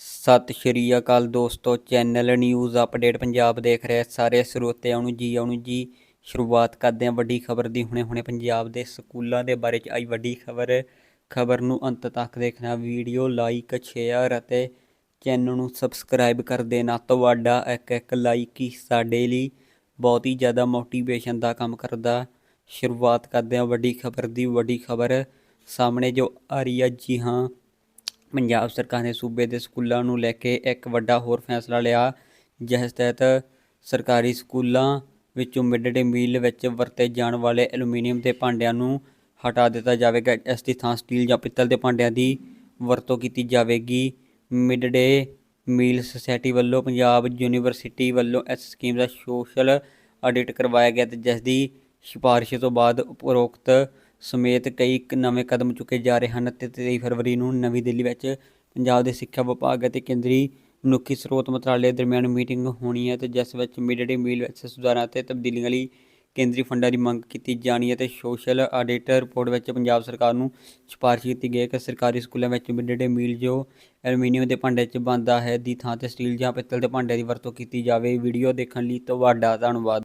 ਸਤਿ ਸ਼੍ਰੀ ਅਕਾਲ ਦੋਸਤੋ, channel news update Punjab ਦੇਖ ਰਹੇ ਸਾਰੇ ਸਰੋਤਿਆਂ ਨੂੰ ਜੀ, ਆਉਣ ਜੀ। ਸ਼ੁਰੂਆਤ ਕਰਦੇ ਹਾਂ ਵੱਡੀ ਖਬਰ ਦੀ। ਹੁਣੇ ਹੁਣੇ ਪੰਜਾਬ ਦੇ ਸਕੂਲਾਂ ਦੇ ਬਾਰੇ ਚ ਆਈ ਵੱਡੀ ਖਬਰ। ਖਬਰ ਨੂੰ ਅੰਤ ਤੱਕ ਦੇਖਣਾ, ਵੀਡੀਓ ਲਾਈਕ, ਸ਼ੇਅਰ ਅਤੇ ਚੈਨਲ ਨੂੰ ਸਬਸਕ੍ਰਾਈਬ ਕਰ ਦੇਣਾ। ਤੁਹਾਡਾ ਇੱਕ ਇੱਕ ਲਾਈਕ ਹੀ ਸਾਡੇ ਲਈ ਬਹੁਤ ਹੀ ਜ਼ਿਆਦਾ ਮੋਟੀਵੇਸ਼ਨ ਦਾ ਕੰਮ ਕਰਦਾ। ਸ਼ੁਰੂਆਤ ਕਰਦੇ ਹਾਂ ਵੱਡੀ ਖਬਰ ਦੀ। ਵੱਡੀ ਖਬਰ ਸਾਹਮਣੇ ਜੋ ਆ ਰਹੀ ਹੈ ਜੀ ਹਾਂ ਪੰਜਾਬ ਸਰਕਾਰ ਨੇ ਸੂਬੇ ਦੇ ਸਕੂਲਾਂ ਨੂੰ ਲੈ ਕੇ ਇੱਕ ਵੱਡਾ ਹੋਰ ਫੈਸਲਾ ਲਿਆ, ਜਿਸ ਤਹਿਤ ਸਰਕਾਰੀ ਸਕੂਲਾਂ ਵਿੱਚੋਂ ਮਿਡ ਡੇ ਮੀਲ ਵਿੱਚ ਵਰਤੇ ਜਾਣ ਵਾਲੇ ਐਲੂਮੀਨੀਅਮ ਦੇ ਭਾਂਡਿਆਂ ਨੂੰ ਹਟਾ ਦਿੱਤਾ ਜਾਵੇਗਾ। ਇਸ ਦੀ ਥਾਂ ਸਟੀਲ ਜਾਂ ਪਿੱਤਲ ਦੇ ਭਾਂਡਿਆਂ ਦੀ ਵਰਤੋਂ ਕੀਤੀ ਜਾਵੇਗੀ। ਮਿਡ ਡੇ ਮੀਲ ਸੁਸਾਇਟੀ ਵੱਲੋਂ ਪੰਜਾਬ ਯੂਨੀਵਰਸਿਟੀ ਵੱਲੋਂ ਇਸ ਸਕੀਮ ਦਾ ਸੋਸ਼ਲ ਆਡਿਟ ਕਰਵਾਇਆ ਗਿਆ ਤੇ ਜਿਸ ਦੀ ਸਿਫਾਰਿਸ਼ ਤੋਂ ਬਾਅਦ ਉਪਰੋਕਤ ਸਮੇਤ ਕਈ ਨਵੇਂ ਕਦਮ ਚੁੱਕੇ ਜਾ ਰਹੇ ਹਨ ਤੇ 23 ਫਰਵਰੀ ਨੂੰ ਨਵੀਂ ਦਿੱਲੀ ਵਿੱਚ ਪੰਜਾਬ ਦੇ ਸਿੱਖਿਆ ਵਿਭਾਗ ਅਤੇ ਕੇਂਦਰੀ ਮਨੁੱਖੀ ਸਰੋਤ ਮੰਤਰਾਲੇ ਦਰਮਿਆਨ ਮੀਟਿੰਗ ਹੋਣੀ ਹੈ ਤੇ ਜਿਸ ਵਿੱਚ ਮਿਡ ਡੇ ਮੀਲ ਵਿੱਚ ਸੁਧਾਰਾਂ ਅਤੇ ਤਬਦੀਲੀਆਂ ਲਈ ਕੇਂਦਰੀ ਫੰਡਾਂ ਦੀ ਮੰਗ ਕੀਤੀ ਜਾਣੀ ਹੈ ਤੇ ਸੋਸ਼ਲ ਆਡਿਟ ਰਿਪੋਰਟ ਵਿੱਚ ਪੰਜਾਬ ਸਰਕਾਰ ਨੂੰ ਸਿਫਾਰਿਸ਼ ਕੀਤੀ ਗਈ ਹੈ ਕਿ ਸਰਕਾਰੀ ਸਕੂਲਾਂ ਵਿੱਚ ਮਿਡ ਡੇ ਮੀਲ ਜੋ ਐਲੂਮੀਨੀਅਮ ਦੇ ਭਾਂਡੇ 'ਚ ਬਣਦਾ ਹੈ, ਦੀ ਥਾਂ ਤੇ ਸਟੀਲ ਜਾਂ ਪਿੱਤਲ ਦੇ ਭਾਂਡਿਆਂ ਦੀ ਵਰਤੋਂ ਕੀਤੀ ਜਾਵੇ। ਵੀਡੀਓ ਦੇਖਣ ਲਈ ਤੁਹਾਡਾ ਧੰਨਵਾਦ।